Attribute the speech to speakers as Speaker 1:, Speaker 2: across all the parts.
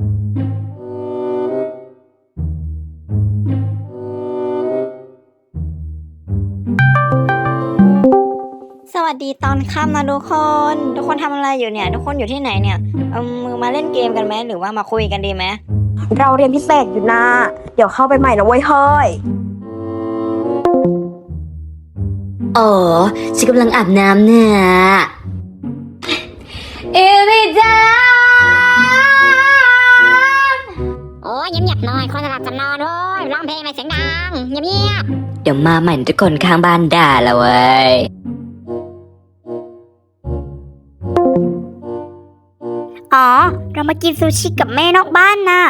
Speaker 1: สวัสดีตอนค่ำนะทุกคน ทุกคนทำอะไรอยู่เนี่ย ทุกคนอยู่ที่ไหนเนี่ยเอามือมาเล่นเกมกันไหมหรือว่ามาคุยกันดีไหม
Speaker 2: เราเรียนพิเศษอยู่นะ เดี๋ยวเข้าไปใหม่นะเว้ยเฮ้ย
Speaker 3: อ๋อฉันกำลังอาบน้ำเนี่ยเอ
Speaker 4: ยเงียบๆหน่อยคนจะหลับจะนอนโว้ยร้องเพลงอะไรเสียงดังเงียบ
Speaker 3: เดี๋ยวมาใหม่ทุกคนข้างบ้านด่าละเว้ย
Speaker 1: อ๋อ เรามากินซูชิกับแม่นอกบ้านนะ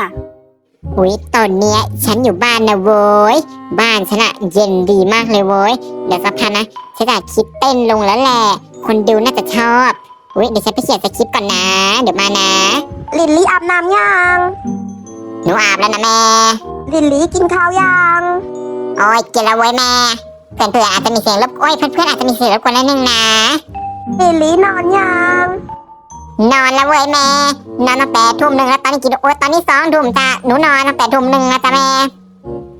Speaker 4: ๆอุ้ยตอนเนี้ยฉันอยู่บ้านนะโว้ย บ้านฉันอะเย็นดีมากเลยโว้ย เดี๋ยวสักพักนะฉันจะคิดเต้นลงแล้วแหละ คนดูน่าจะชอบอุ้ยเดี๋ยวฉันไปเขียนสคริปต์ก่อนนะ เดี๋ยวมานะ
Speaker 2: ลินลี่อาบน้ำยัง
Speaker 4: ห นูอาบแล้วนะแม่
Speaker 2: ลินลี่กินข้าวยัง
Speaker 4: โอ้ยกินแล้วเว้ยแม่เพื่อนๆอาจจะมีเสียงรบโอ้ยเพื่อนๆอาจจะมีเสียงรบกวนนิดนึงนะ
Speaker 2: ลินลี่นอนยัง
Speaker 4: นอนแล้วเว้ยแม่นอนตั้งแต่ทุ่มหนึ่งแล้วตอนนี้กี่โอ้ยตอนนี้สองทุ่มจ้ะหนูนอนตั้งแต่ทุ่มหนึ่งแล้วจ้ะแม่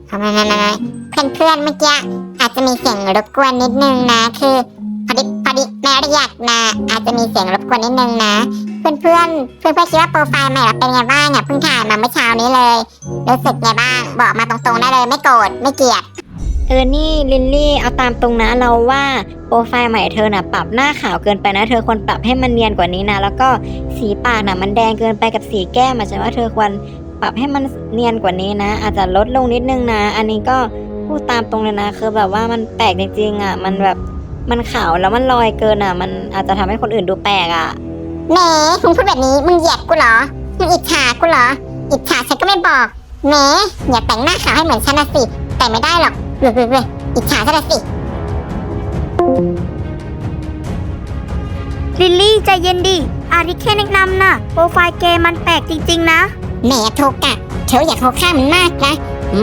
Speaker 4: ทำไมไม่ไม่ไม่เพื่อนเพื่อนๆเมื่อกี้อาจจะมีเสียงรบกวนนิดนึงนะคือพอดีพอดีแม่เรียกนะอาจจะมีเสียงรบกวนนิดนึงนะ เพื่อนเพื่อนเพื่อนเพื่อนคิดว่าโปรไฟล์ใหม่เป็นไงบ้างอะเพิ่งถ่ายมาเมื่อเช้านี้เลยรู้สึกไงบ้างบอกมาตรงๆได้เลยไม่โกรธไม่เกลียด
Speaker 1: เออนี่ลินลี่เอาตามตรงนะเราว่าโปรไฟล์ใหม่เธอน่ะปรับหน้าขาวเกินไปนะ เธอควรปรับให้มันเนียนกว่านี้นะ แล้วก็สีปากน่ะมันแดงเกินไปกับสีแก้มอะฉันว่าเธอควรปรับให้มันเนียนกว่านี้นะ อาจจะลดลงนิดนึงนะ อันนี้ก็พูดตามตรงเลยนะ คือแบบว่ามันแปลกจริงๆอะ มันแบบมันขาวแล้วมันลอยเกินอะ มันอาจจะทำให้คนอื่นดูแปลกอะ
Speaker 4: แหมมึงพูดแบบนี้มึงเหยียดกูเหรอ มึงอิจฉากูเหรอ อิจฉาฉันก็ไม่บอกแหมอย่าแต่งหน้าขาวให้เหมือนฉันนะสิ แต่ไม่ได้หรอกเว้ยเว้ยเว้ยอิจฉาฉันนะสิ
Speaker 1: ลิลลี่ใจเย็นดิอาริแค่แนะนำนะโปรไฟล์เกมมันแปลกจริงๆนะ
Speaker 4: แหมโทกะเธออย่าเข้าข้างมันมากนะ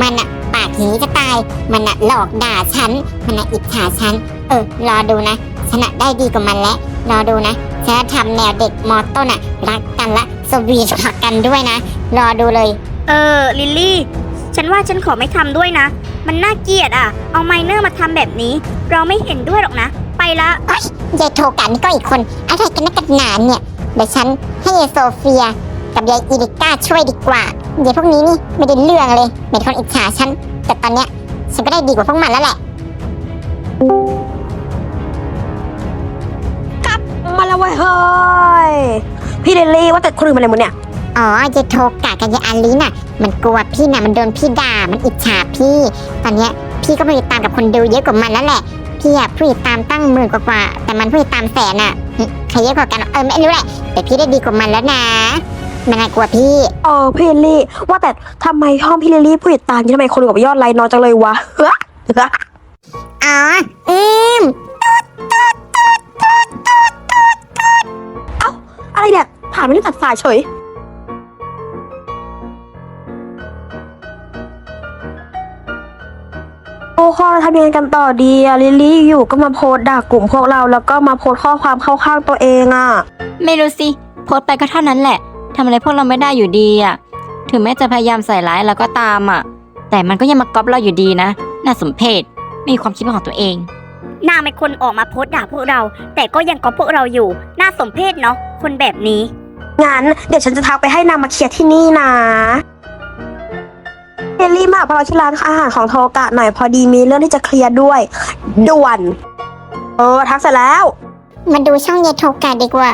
Speaker 4: มันอะปากหีจะตาย มันอะหลอกด่าฉัน มันอะอิจฉาฉัน เออ รอดูนะ ฉันอะได้ดีกว่ามันแล้ว รอดูนะ ฉันจะทำแนวเด็กมอต้นอะรักกันละสวีทหักกันด้วยนะ รอดูเลย
Speaker 5: เออ ลิลลี่ ฉันว่าฉันขอไม่ทำด้วยนะ มันน่าเกลียดอะ เอาไมเนอร์มาทำแบบนี้ เราไม่เห็นด้วยหรอกนะ ไปละ
Speaker 4: ยายโทกันนี่ก็อีกคน อะไรกันนักกันหนาเนี่ยเดี๋ยวฉันให้ยายโซเฟีย กับยายอีริก้าช่วยดีกว่ายายพวกนี้นี่ไม่ได้เรื่องเลยเป็นคนอิจฉาฉัน แต่ตอนเนี้ยฉันก็ได้ดีกว่าพวกมันแล้วแหละ
Speaker 2: มาแล้วเว้ยเฮ้ยพี่ลินลี่ว่าแต่คนอื่นมาเลยหมดเนี่ย
Speaker 4: อ๋อยายโทกะกับยายอาลีน่ะ มันกลัวพี่น่ะมันโดนพี่ด่ามันอิจฉาพี่ ตอนเนี้ยพี่ก็ผู้ติดตามกับคนดูเยอะกว่ามันแล้วแหละพี่อะผู้ติดตามตั้งหมื่นกว่าๆแต่มันผู้ติดตามแสนอะหึใครเยอะกว่ากันเออไม่รู้แหละแต่พี่ได้ดีกว่ามันแล้วนะมันน่ากลัวพี่
Speaker 2: เออพี่ลินลี่ว่าแต่ทำไมห้องพี่ลินลี่ผู้ติดตามนี่ทำไมคนกับยอดไลค์น้อยจังเลยวะเฮ้ย
Speaker 4: อ๋ออืม
Speaker 2: อะไรเนี่ย ผ่านไม่ได้ตัดสายเฉย โอ้ข้อทำยังไงกันต่อดีอะลิลลี่อยู่ก็มาโพสต์ด่ากลุ่มพวกเราแล้วก็มาโพสต์ข้อความเข้าข้างตัวเองอะ
Speaker 1: ไม่รู้สิ โพสต์ไปก็เท่านั้นแหละทำอะไรพวกเราไม่ได้อยู่ดีอะ ถึงแม้จะพยายามใส่ร้ายเราก็ตามอะ แต่มันก็ยังมาก๊อปเราอยู่ดีนะ น่าสมเพชไม่มีความคิดเป็นของตัวเอง
Speaker 5: นางเป็นคนออกมาโพสต์ด่าพวกเรา แต่ก็ยังก๊อปพวกเราอยู่ น่าสมเพชเนาะคนแบบนี้
Speaker 2: งั้นเดี๋ยวฉันจะทักไปให้นางมาเคลียร์ที่นี่นะลิลลี่มาพอเราที่ร้านอาหารของโทกะหน่อยพอดีมีเรื่องที่จะเคลียร์ด้วย ด่วน เออทักเสร็จแล้ว
Speaker 4: มาดูช่องยายโทกะดีกว่า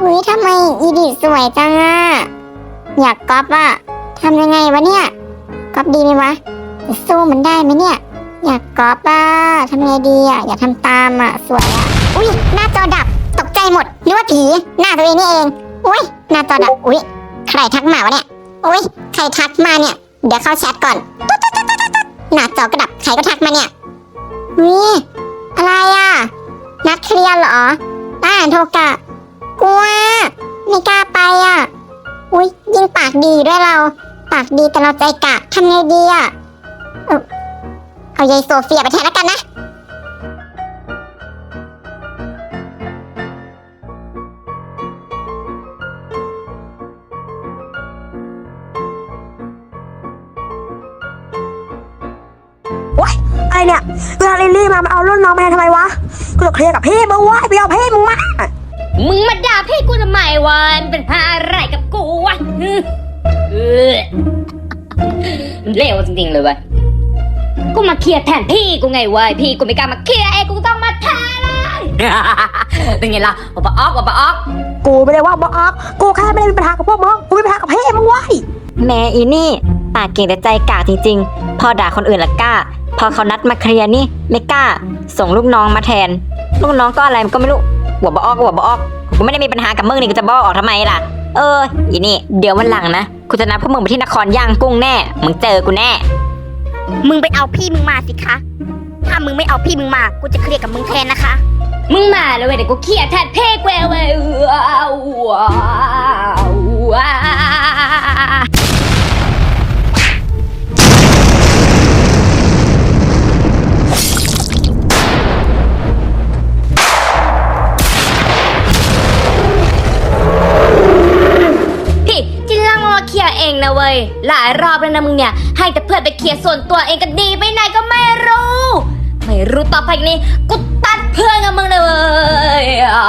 Speaker 4: อุ้ยทำไมอีดิสวยจังอะอยากก๊อปอะทำยังไงวะเนี่ย ก๊อปดีไหมวะจะสู้มันได้ไหมเนี่ย อยากก๊อปอะทำไงดีอะอยากทำตามอะสวยอะอุ้ยหน้าจอดับตกใจหมดนึกว่าผีหน้าตัวเองนี่เองอุ้ยหน้าจอดับอุ้ยใครทักมาวะเนี่ยอุ้ยใครทักมาเนี่ย เดี๋ยวเข้าแชทก่อนหน้าจอก็ดับใครก็ทักมาเนี่ยอุ้ยอะไรอะ นัดเคลียร์เหรออาหารโทกะกลัวไม่กล้าไปอะอุ้ยยิงปากดีด้วยเรา ปากดีแต่เราใจกะทำไงดีอะ เอายายโซเฟียไปแทนแล้วกันนะ โอ๊ยอะไร
Speaker 2: เนี่ยเวลาลิลลี่มามาเอารุ่นน้องมาแทนทำไมวะ กูจะเคลียร์กับพี่มึงวะไปเอาพี่มึงมา
Speaker 3: มึงมาด่าพี่กูทำไมวะมันเป็นภาอะไรกับกูวะเออเร็วจริงๆเลยวะ กูมาเคลียร์แทนพี่กูไงเวะพี่กูไม่กล้ามาเคลียร์เองกูต้องมาแทนเลยเป็นไงล่ะว่าปะออกว่าปะออก
Speaker 2: กูไม่ได้ว่าบออกกูแค่ไม่ได้มีปัญหากับพวกมึงกูมีปัญหากับพี่มึงเว้ย
Speaker 1: แม่อีนี่ปากเก่งแต่ใจกากจริงๆ พอด่าคนอื่นละกล้า พอเขานัดมาเคลียร์นี่ไม่กล้า ส่งลูกน้องมาแทน ลูกน้องก็อะไรมันก็ไม่รู้หัวบออกหัวบออกกูไม่ได้มีปัญหากับมึงนี่กูจะบอออกทำไมล่ะ เอออีนี่ เดี๋ยววันหลังนะกูจะนัดพวกมึงไปที่นครย่างกุ้งแน่ มึงเจอกูแน่
Speaker 5: มึงไปเอาพี่มึงมาสิคะ ถ้ามึงไม่เอาพี่มึงมา กูจะเคลียร์กับมึงแทนนะคะ
Speaker 3: มึงมาเลยเว้ยเดี๋ยวกูเคลียร์แทนเพ่กูเว้ยว้าวว้ นะเว้ย หลายรอบแล้วนะมึงเนี่ย ให้แต่เพื่อนไปเคลียร์ส่วนตัวเองก็ดีไม่ไหนก็ไม่รู้ ไม่รู้ต่อไปนี้กูตัดเพื่อนกับมึงเลยเว้ยอ่า